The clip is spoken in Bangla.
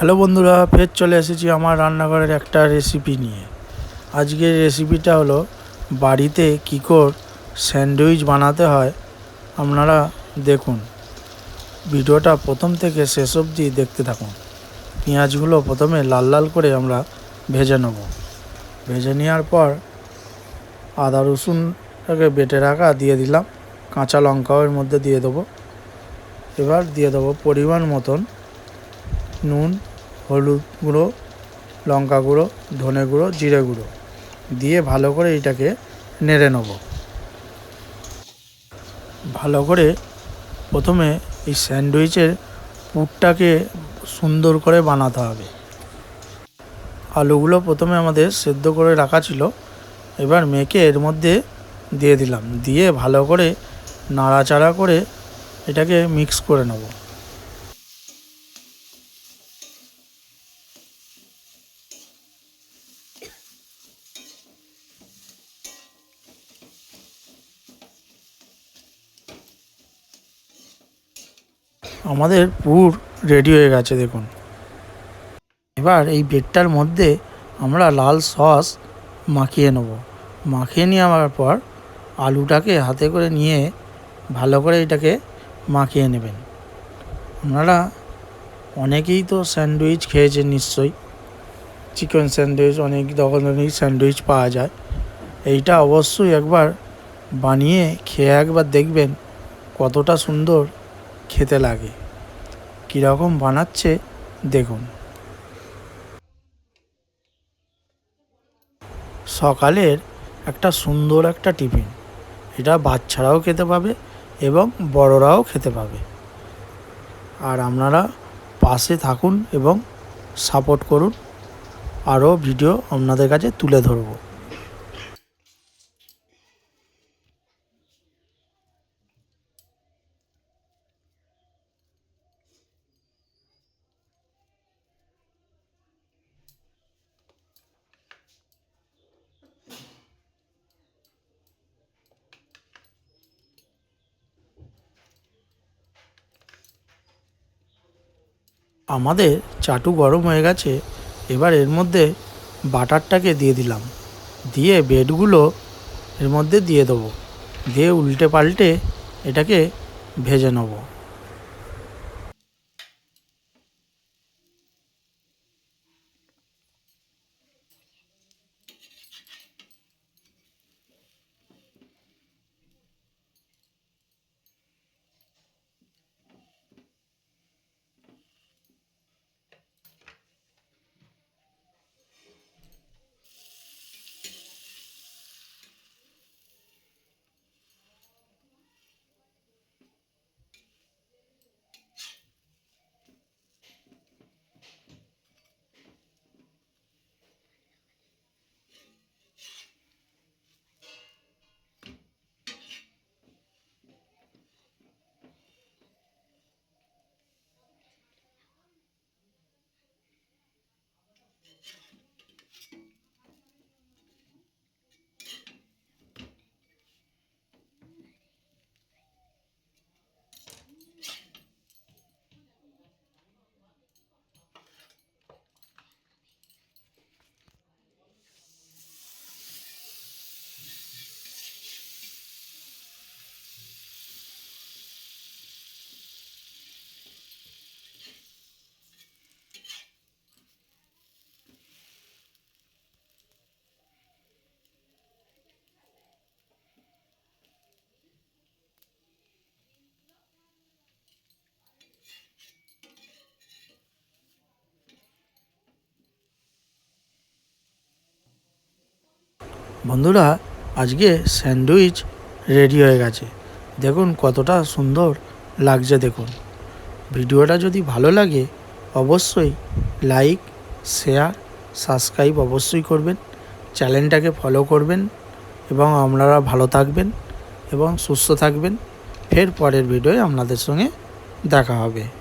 হ্যালো বন্ধুরা, ফের চলে এসেছি আমার রান্নাঘরের একটা রেসিপি নিয়ে। আজকের রেসিপিটা হলো বাড়িতে কী করে স্যান্ডউইচ বানাতে হয়। আপনারা দেখুন, ভিডিওটা প্রথম থেকে শেষ অবধি দেখতে থাকুন। পেঁয়াজগুলো প্রথমে লাল লাল করে আমরা ভেজে নেব। ভেজে নেওয়ার পর আদা রসুনটাকে বেটে রাখা দিয়ে দিলাম। কাঁচা লঙ্কাও এর মধ্যে দিয়ে দেবো। এবার দিয়ে দেবো পরিমাণ মতন নুন হলুদ গুঁড়ো, লঙ্কা গুঁড়ো, ধনে গুঁড়ো, জিরে গুঁড়ো দিয়ে ভালো করে এটাকে নেড়ে নেব। ভালো করে প্রথমে এই স্যান্ডউইচের পুরটাকে সুন্দর করে বানাতে হবে। আলুগুলো প্রথমে আমাদের সেদ্ধ করে রাখা ছিল, এবার মেখে এর মধ্যে দিয়ে দিলাম। দিয়ে ভালো করে নাড়াচাড়া করে এটাকে মিক্স করে নেব। আমাদের পুর রেডি হয়ে গেছে, দেখুন। এবার এই বেডটার মধ্যে আমরা লাল সস মাখিয়ে নেব। মাখিয়ে নেওয়ার পর আলুটাকে হাতে করে নিয়ে ভালো করে এটাকে মাখিয়ে নেবেন। আপনারা অনেকেই তো স্যান্ডউইচ খেয়েছেন নিশ্চয়ই। চিকেন স্যান্ডউইচ, অনেক ধরনেরই স্যান্ডউইচ পাওয়া যায়। এইটা অবশ্যই একবার বানিয়ে খেয়ে একবার দেখবেন কতটা সুন্দর খেতে লাগে। কীরকম বানাচ্ছে, দেখুন। সকালের একটা সুন্দর একটা টিফিন। এটা বাচ্চারাও খেতে পাবে এবং বড়রাও খেতে পাবে। আর আপনারা পাশে থাকুন এবং সাপোর্ট করুন। আরও ভিডিও আপনাদের কাছে তুলে ধরবো। আমাদের চাটু গরম হয়ে গেছে, এবার এর মধ্যে বাটারটাকে দিয়ে দিলাম। দিয়ে বেডগুলো এর মধ্যে দিয়ে দেবো। দিয়ে উল্টে পাল্টে এটাকে ভেজে নেব। বন্ধুরা, আজকে স্যান্ডউইচ রেডি হয়ে গেছে। দেখুন কতটা সুন্দর লাগছে, দেখুন। ভিডিওটা যদি ভালো লাগে, অবশ্যই লাইক, শেয়ার, সাবস্ক্রাইব অবশ্যই করবেন, চ্যানেলটাকে ফলো করবেন, এবং আপনারা ভালো থাকবেন এবং সুস্থ থাকবেন। ফের পরের ভিডিওয়ে আপনাদের সঙ্গে দেখা হবে।